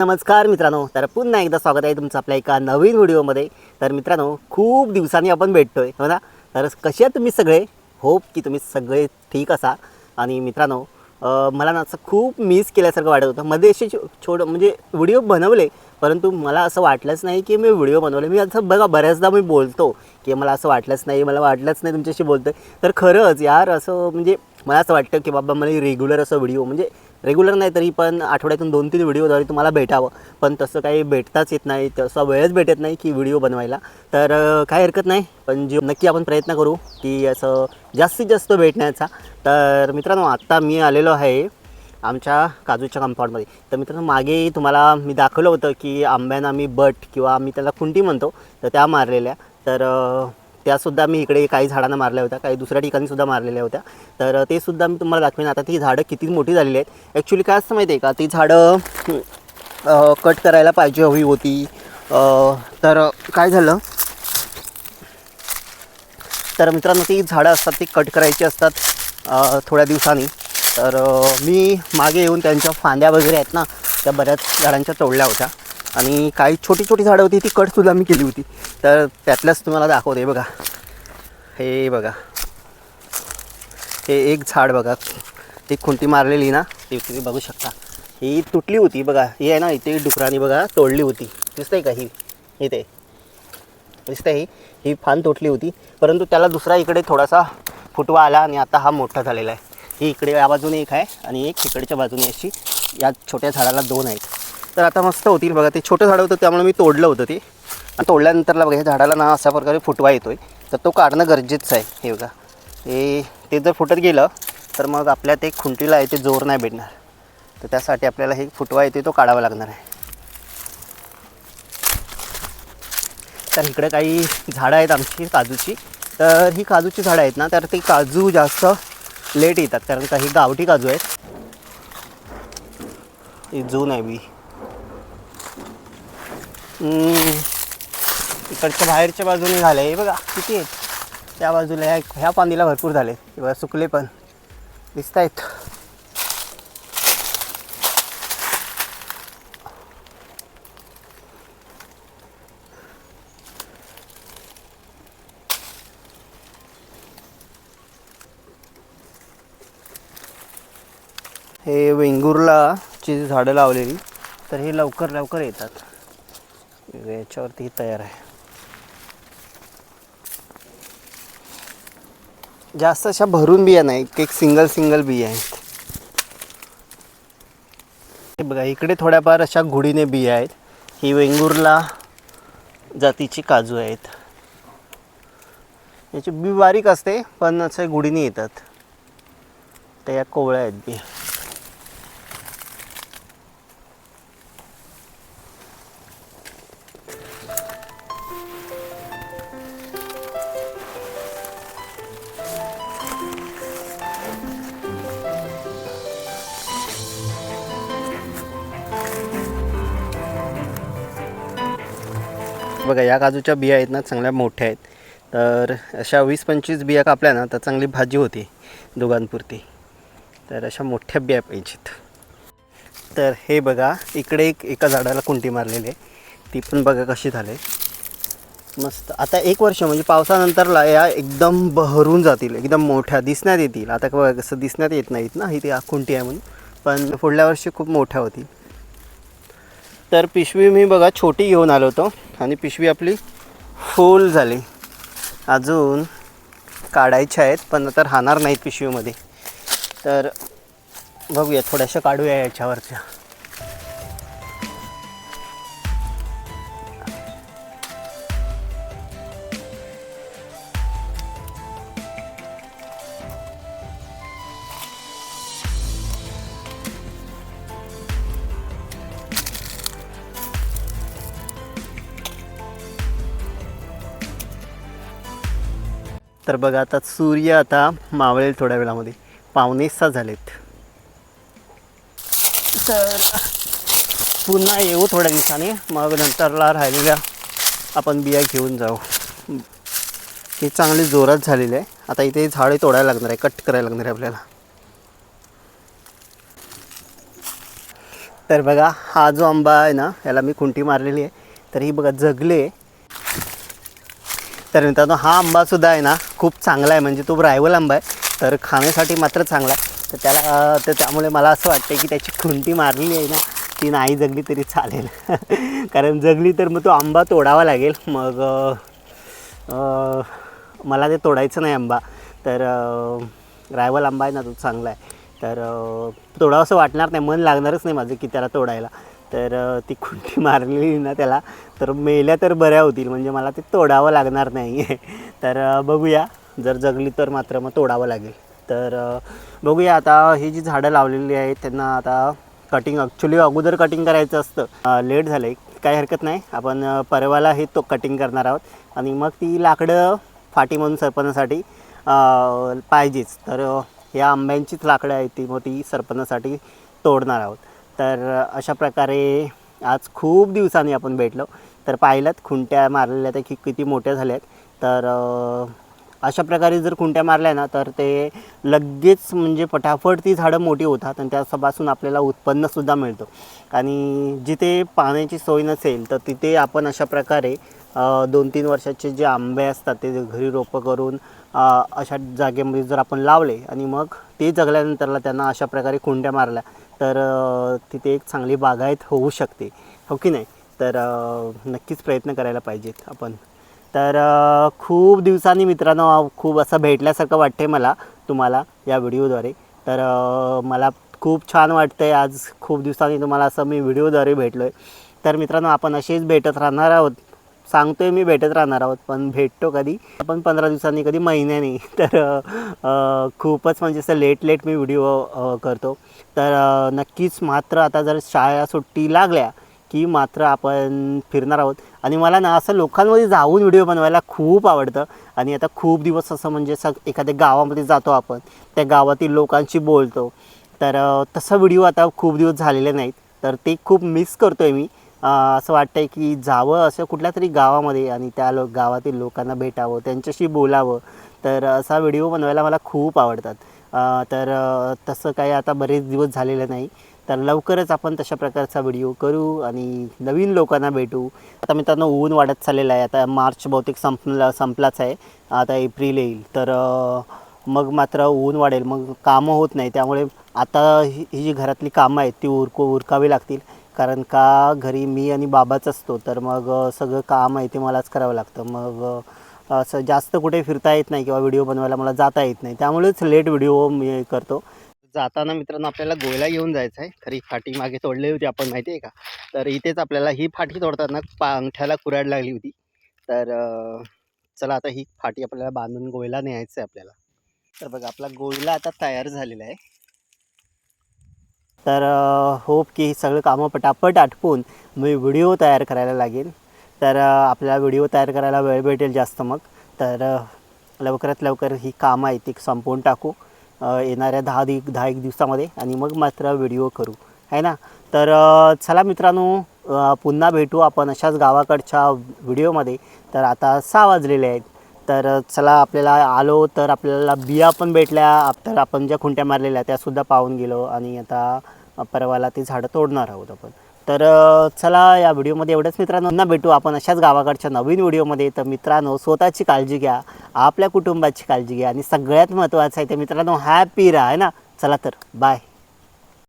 नमस्कार मित्रांनो तर पुन्हा एकदा स्वागत आहे तुमचं आपल्या एका नवीन व्हिडिओमध्ये. तर मित्रांनो खूप दिवसांनी आपण भेटतोय हो ना? तर कसे तुम्ही सगळे? होप की तुम्ही सगळे ठीक असा आणि मित्रांनो मला ना असं खूप मिस केल्यासारखं वाटत होतं. मध्ये असे छोटं म्हणजे व्हिडिओ बनवले परंतु मला असं वाटलंच नाही की मी व्हिडिओ बनवले. मी असं बघा बऱ्याचदा मी बोलतो की मला असं वाटलंच नाही मला वाटलंच नाही तुमच्याशी बोलतोय. तर खरंच यार असं म्हणजे मला असं वाटतं की बाबा मला रेग्युलर असं व्हिडिओ म्हणजे रेग्युलर नाही तरी पण आठवड्यातून दोन तीन व्हिडिओद्वारे तुम्हाला भेटावं पण तसं काही भेटताच येत नाही तसा वेळच भेटत नाही की व्हिडिओ बनवायला. तर काही हरकत नाही पण जे नक्की आपण प्रयत्न करू की असं जास्तीत जास्त भेटण्याचा. तर मित्रांनो आत्ता मी आलेलो आहे आमच्या काजूच्या कंपाऊंडमध्ये तर मित्रांनो मागे तुम्हाला मी दाखवलं होतं की आंब्यांना आम्ही बट किंवा आम्ही त्याला खुंटी म्हणतो तर त्या मारलेल्या. तर त्यासुद्धा मी इकडे काही झाडांना मारल्या होत्या काही दुसऱ्या ठिकाणी सुद्धा मारलेल्या होत्या. तर ते सुद्धा मी तुम्हाला दाखवेन. आता ती झाडं किती मोठी झालेली आहेत. ॲक्च्युली काय असतं माहिती आहे का? ती झाडं कट करायला पाहिजे हवी होती. तर काय झालं? तर मित्रांनो ती झाडं असतात ती कट करायची असतात थोड्या दिवसांनी. तर मी मागे येऊन त्यांच्या फांद्या वगैरे आहेत ना त्या बऱ्याच झाडांच्या तोडल्या होत्या. आणि काही छोटी छोटी झाडं होती ती कटसुद्धा मी केली होती. तर त्यातल्याच तुम्हाला दाखवते बघा. हे बघा. हे एक झाड बघा. ती खुंटी मारलेली ना ती तुम्ही बघू शकता. ही तुटली होती बघा. ही आहे ना इथे डुकराने बघा तोडली होती. दिसतंय का ही? इथे. दिसतंय ही. ही फान तुटली होती. परंतु त्याला दुसरा इकडे थोडासा फुटवा आला आणि आता हा मोठा झालेला आहे. ही इकडे या बाजूने एक आहे आणि एक इकडच्या बाजूने अशी या छोट्या झाडाला दोन आहेत. तर आता मस्त होतील बघा ते छोटं झाड होतं त्यामुळे मी तोडलं होतं ते. आणि तोडल्यानंतरला बघा हे झाडाला ना अशा प्रकारे फुटवा येतो आहे तर तो काढणं गरजेचं आहे हे बघा. हे ते जर फुटत गेलं तर मग आपल्या ते खुंटीला आहे ते जोर नाही भेटणार. तर त्यासाठी आपल्याला हे फुटवा येते तो काढावा लागणार आहे. तर इकडे काही झाडं आहेत आमची काजूची. तर ही काजूची झाडं आहेत ना तर ती काजू जास्त लेट येतात कारण काही गावठी काजू आहेत. जून आहे बी. इकडच्या बाहेरच्या बाजूने झालं आहे बघा किती आहेत? त्या बाजूला ह्या ह्या पांदीला भरपूर झाले. किंवा सुकले पण. दिसत आहेत हे वेंगुर्ला ची झाडं लावलेली. तर हे लवकर लवकर येतात. याच्यावरती तयार आहे जास्त अशा भरून बिया नाही एक सिंगल सिंगल बिया आहेत हे बघा इकडे थोड्याफार अशा घुडीने बिया आहेत ही वेंगुर्ला जातीची काजू आहेत याची बी बारीक असते पण असे गुढीने येतात त्या या कोवळ्या आहेत बिया बघा या काजूच्या बिया आहेत ना चांगल्या मोठ्या आहेत. तर अशा वीस पंचवीस बिया कापल्या ना तर चांगली भाजी होती दोघांपुरती. तर अशा मोठ्या बिया पाहिजेत. तर हे बघा इकडे एक एका झाडाला कुंटी मारलेली आहे. ती पण बघा कशी झाली. मस्त. आता एक वर्ष म्हणजे पावसानंतरला या एकदम बहरून जातील एकदम मोठ्या दिसण्यात येतील. आता बघा कसं दिसण्यात येत नाहीत ना ही ती खुंटी आहे म्हणून. पण पुढल्या वर्षी खूप मोठ्या होतील. तर पिशवी मी बघा छोटी घेऊन आलो होतो. आणि पिशवी आपली फुल झाली. अजून काढायच्या आहेत पण तर राहणार नाहीत पिशवीमध्ये. तर बघूया थोड्याशा काढूया याच्यावरच्या. तर बघा आता सूर्य आता मावळेल थोड्या वेळामध्ये. पावणे सहा झालेत. तर पुन्हा येऊ थोड्या दिवसांनी. मग नंतरला राहिलेल्या आपण बिया घेऊन जाऊ. हे चांगली जोरात झालेली आहे. आता इथे झाडे तोडायला लागणार आहे कट करायला लागणार आहे आपल्याला. तर बघा हा जो आंबा आहे ना याला मी खुंटी मारलेली आहे. तर ही बघा जगले. तर मित्रांनो हा आंबासुद्धा आहे ना खूप चांगला आहे म्हणजे तो रायवल आंबा आहे तर खाण्यासाठी मात्र चांगला आहे. तर त्याला तर त्यामुळे मला असं वाटतं की त्याची खुंटी मारली आहे ना ती नाही जगली तरी चालेल. कारण जगली तर मग तो आंबा तोडावा लागेल. मग मला ते तोडायचं नाही आंबा. तर रायवल आंबा आहे ना तो चांगला आहे. तर तोडावं असं वाटणार नाही. मन लागणारच नाही माझं की त्याला तोडायला. तर ती खुंटी मारलेली ना त्याला तर मेल्या तर बऱ्या होतील म्हणजे मला ते तोडावं लागणार नाही आहे तर बघूया. जर जगली तर मात्र मग तोडावं लागेल. तर बघूया आता ही जी झाडं लावलेली आहेत त्यांना आता कटिंग ॲक्च्युली अगोदर कटिंग करायचं असतं. लेट झालं आहे काही हरकत नाही. आपण परवाला हे तो कटिंग करणार आहोत. आणि मग ती लाकडं फाटी म्हणून सरपणासाठी पाहिजेच. तर या आंब्यांचीच लाकडं आहेत ती मग ती सरपणासाठी तोडणार आहोत. तर अशा प्रकारे आज खूप दिवसांनी आपण भेटलो. तर पाहिलात खुंट्या मारलेल्या त्या की किती मोठ्या झाल्या आहेत तर अशा प्रकारे जर खुंट्या मारल्या ना तर ते लगेच म्हणजे पटाफट ती झाडं मोठी होतात आणि त्यापासून आपल्याला उत्पन्नसुद्धा मिळतं. आणि जिथे पाण्याची सोय नसेल तर तिथे आपण अशा प्रकारे दोन तीन वर्षाचे जे आंबे असतात ते घरी रोपं करून अशा जागेमध्ये जर आपण लावले आणि मग ते जगल्यानंतरला त्यांना अशा प्रकारे खुंट्या मारल्या तर तिथे एक चांगली बागायत होऊ शकते. हो की नाही? तर नक्कीच प्रयत्न करायला पाहिजेत आपण. तर खूप दिवसांनी मित्रांनो खूप असं भेटल्यासारखं वाटते मला तुम्हाला या व्हिडिओद्वारे. तर मला खूप छान वाटतं आहे आज खूप दिवसांनी तुम्हाला असं मी व्हिडिओद्वारे भेटलो आहे तर मित्रांनो आपण असेच भेटत राहणार आहोत. सांगतोय मी भेटत राहणार आहोत पण भेटतो कधी? आपण पंधरा दिवसांनी कधी महिन्याने. तर खूपच म्हणजे असं लेट लेट मी व्हिडिओ करतो. तर नक्कीच मात्र आता जर शाळा सुट्टी लागल्या की मात्र आपण फिरणार आहोत. आणि मला ना असं लोकांमध्ये जाऊन व्हिडिओ बनवायला खूप आवडतं. आणि आता खूप दिवस असं म्हणजे असं एखाद्या गावामध्ये जातो आपण. त्या गावातील लोकांशी बोलतो. तर तसा व्हिडिओ आता खूप दिवस झालेले नाहीत. तर ते खूप मिस करतो आहे मी. असं वाटतं आहे की जावं असं कुठल्या तरी गावामध्ये आणि त्या लो गावातील लोकांना भेटावं त्यांच्याशी बोलावं. तर असा व्हिडिओ बनवायला मला खूप आवडतात. तर तसं काही आता बरेच दिवस झालेलं नाही. तर लवकरच आपण तशा प्रकारचा व्हिडिओ करू आणि नवीन लोकांना भेटू. आता मित्रांनो ऊन वाढत चाललेलं आहे. आता मार्च बहुतेक संपला संपलाच आहे. आता एप्रिल येईल. तर मग मात्र ऊन वाढेल. मग कामं होत नाही. त्यामुळे आता ही ही जी घरातली कामं आहेत ती उरकू उरकावी लागतील. कारण का घरी मी आणि बाबाच असतो तर मग सगळं काम आहे ते मलाच करावं लागतं. मग असं जास्त कुठे फिरता येत नाही किंवा व्हिडिओ बनवायला मला जाता येत नाही. त्यामुळेच लेट व्हिडिओ मी करतो. जाताना मित्रांनो आपल्याला गोयला घेऊन जायचं आहे खरी फाटी मागे तोडली होती आपण माहिती आहे का? तर इथेच आपल्याला ही फाटी तोडताना पांगठ्याला कुऱ्हाड लागली होती. तर चला आता ही फाटी आपल्याला बांधून गोयला न्यायचं आहे आपल्याला. तर बघा आपला गोयला आता तयार झालेला आहे. तर होप की ही सगळं कामं पटापट आटपून मी व्हिडिओ तयार करायला लागेल. तर आपल्याला व्हिडिओ तयार करायला वेळ भेटेल जास्त मग. तर लवकरात लवकर ही कामं आहेत ती संपवून टाकू. येणाऱ्या दहा दि दहा एक दिवसामध्ये आणि मग मात्र व्हिडिओ करू. आहे ना? तर चला मित्रांनो पुन्हा भेटू आपण अशाच गावाकडच्या व्हिडिओमध्ये. तर आता सहा वाजलेले आहेत. तर चला आपल्याला आलो तर आपल्याला बिया पण भेटल्या. तर आपण ज्या खुंट्या मारलेल्या त्यासुद्धा पाहून गेलो आणि आता परवाला ती झाडं तोडणार आहोत आपण. तर चला या व्हिडिओमध्ये एवढंच मित्रांनो. ना भेटू आपण अशाच गावाकडच्या नवीन व्हिडिओमध्ये. तर मित्रांनो स्वतःची काळजी घ्या आपल्या कुटुंबाची काळजी घ्या आणि सगळ्यात महत्त्वाचं आहे ते मित्रांनो हॅपी राहा आहे ना? चला तर बाय